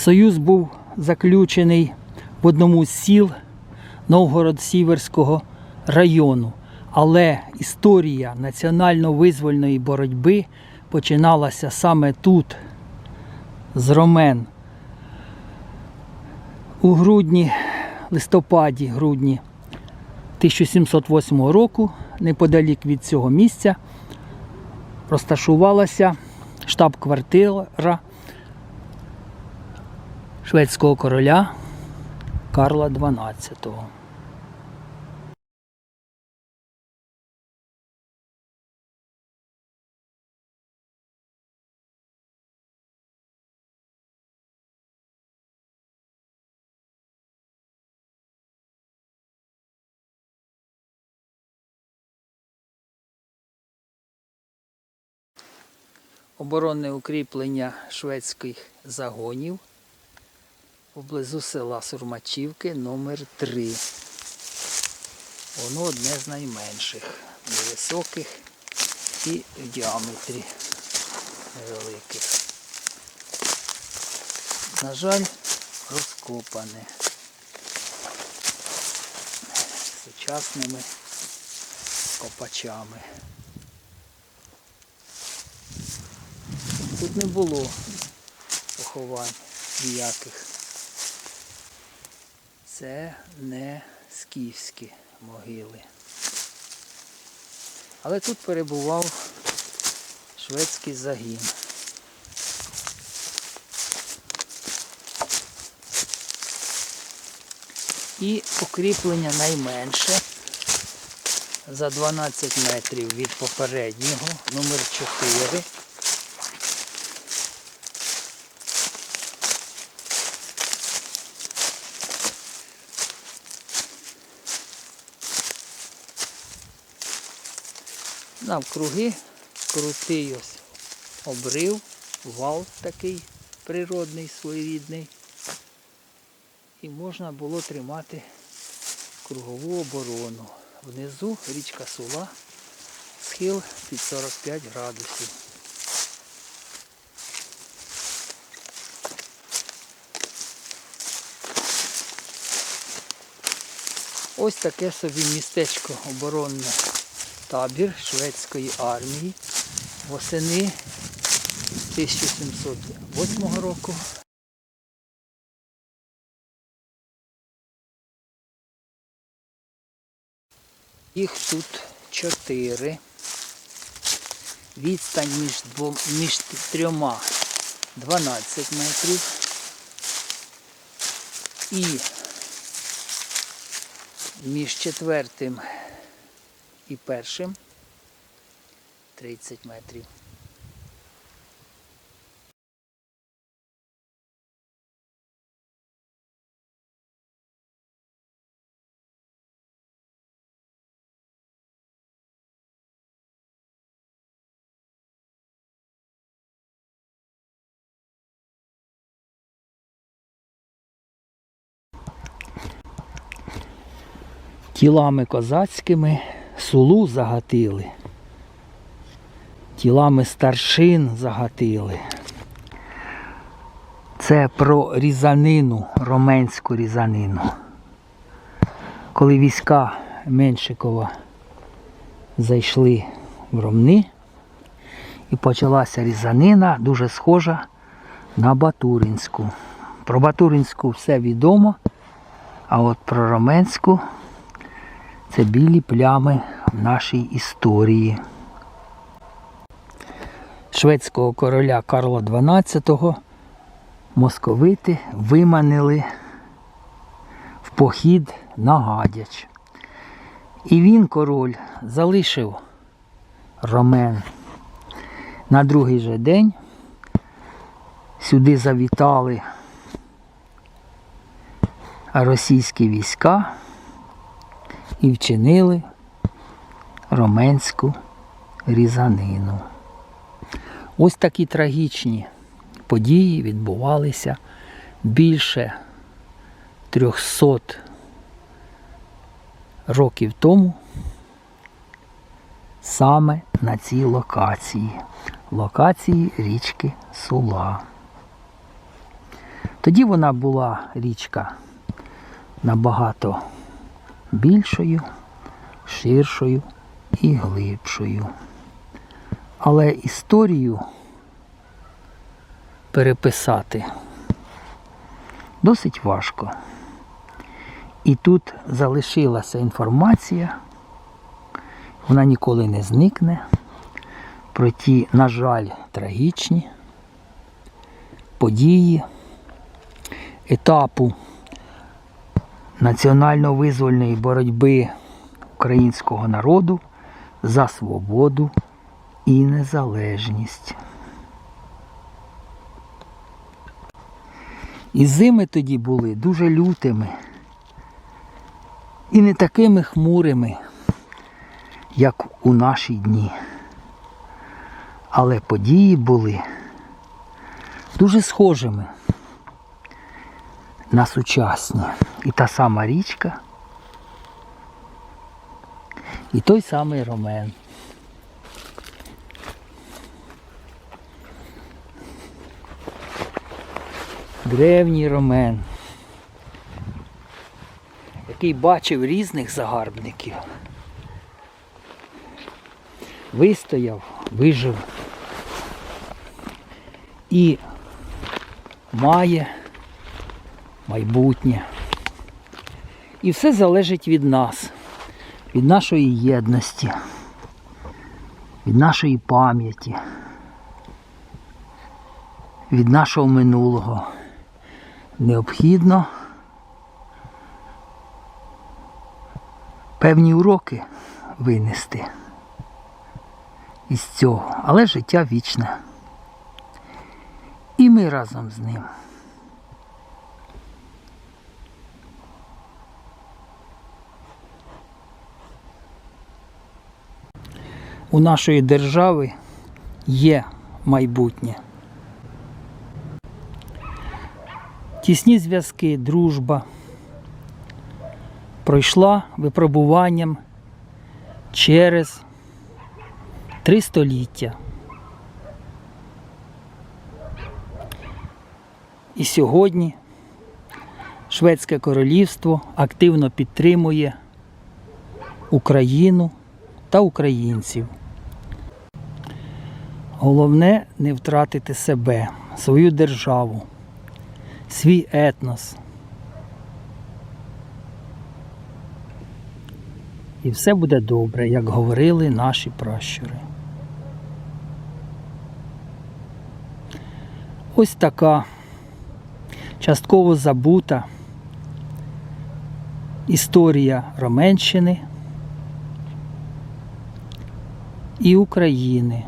Союз був заключений в одному з сіл Новгород-Сіверського району. Але історія національно-визвольної боротьби починалася саме тут, з Ромен. У грудні, листопаді, грудні 1708 року, неподалік від цього місця, розташувалася штаб-квартира шведського короля Карла XII. Оборонне укріплення шведських загонів поблизу села Сурмачівки номер 3 Воно одне з найменших, невисоких і в діаметрі невеликих. На жаль, розкопане сучасними копачами. Тут не було поховань ніяких. Це не скіфські могили. Але тут перебував шведський загін. І укріплення найменше за 12 метрів від попереднього, номер 4. Навкруги крутий ось обрив, вал такий природний, своєрідний. І можна було тримати кругову оборону. Внизу річка Сула, схил під 45 градусів. Ось таке собі містечко оборонне табір шведської армії восени 1708 року. Їх тут чотири. Відстань між, двом, між трьома 12 метрів. І між четвертим і першим 30 метрів. тілами козацькими сулу загатили, тілами старшин загатили. Це про різанину, роменську різанину. Коли війська Меншикова зайшли в Ромни і почалася різанина, дуже схожа на Батуринську. Про Батуринську все відомо, а от про Роменську це білі плями в нашій історії. Шведського короля Карла XII московити виманили в похід на Гадяч. І він, король, залишив ромен. На другий же день сюди завітали російські війська і вчинили роменську різанину. Ось такі трагічні події відбувалися більше 300 років тому саме на цій локації. Локації річки Сула. Тоді вона була річка набагато більшою, ширшою і глибшою. Але історію переписати досить важко. І тут залишилася інформація, вона ніколи не зникне, про ті, на жаль, трагічні події етапу національно-визвольної боротьби українського народу за свободу і незалежність. І зими тоді були дуже лютими і не такими хмурими, як у наші дні. Але події були дуже схожими на сучасні. І та сама річка, і той самий Ромен. Древній Ромен, який бачив різних загарбників. Вистояв, вижив і має майбутнє. І все залежить від нас, від нашої єдності, від нашої пам'яті, від нашого минулого. Необхідно певні уроки винести із цього, але життя вічне. І ми разом з ним. У нашої держави є майбутнє. Тісні зв'язки, дружба пройшла випробуванням через три століття. І сьогодні Шведське королівство активно підтримує Україну та українців. Головне не втратити себе, свою державу, свій етнос. І все буде добре, як говорили наші пращури. Ось така частково забута історія Роменщини і України.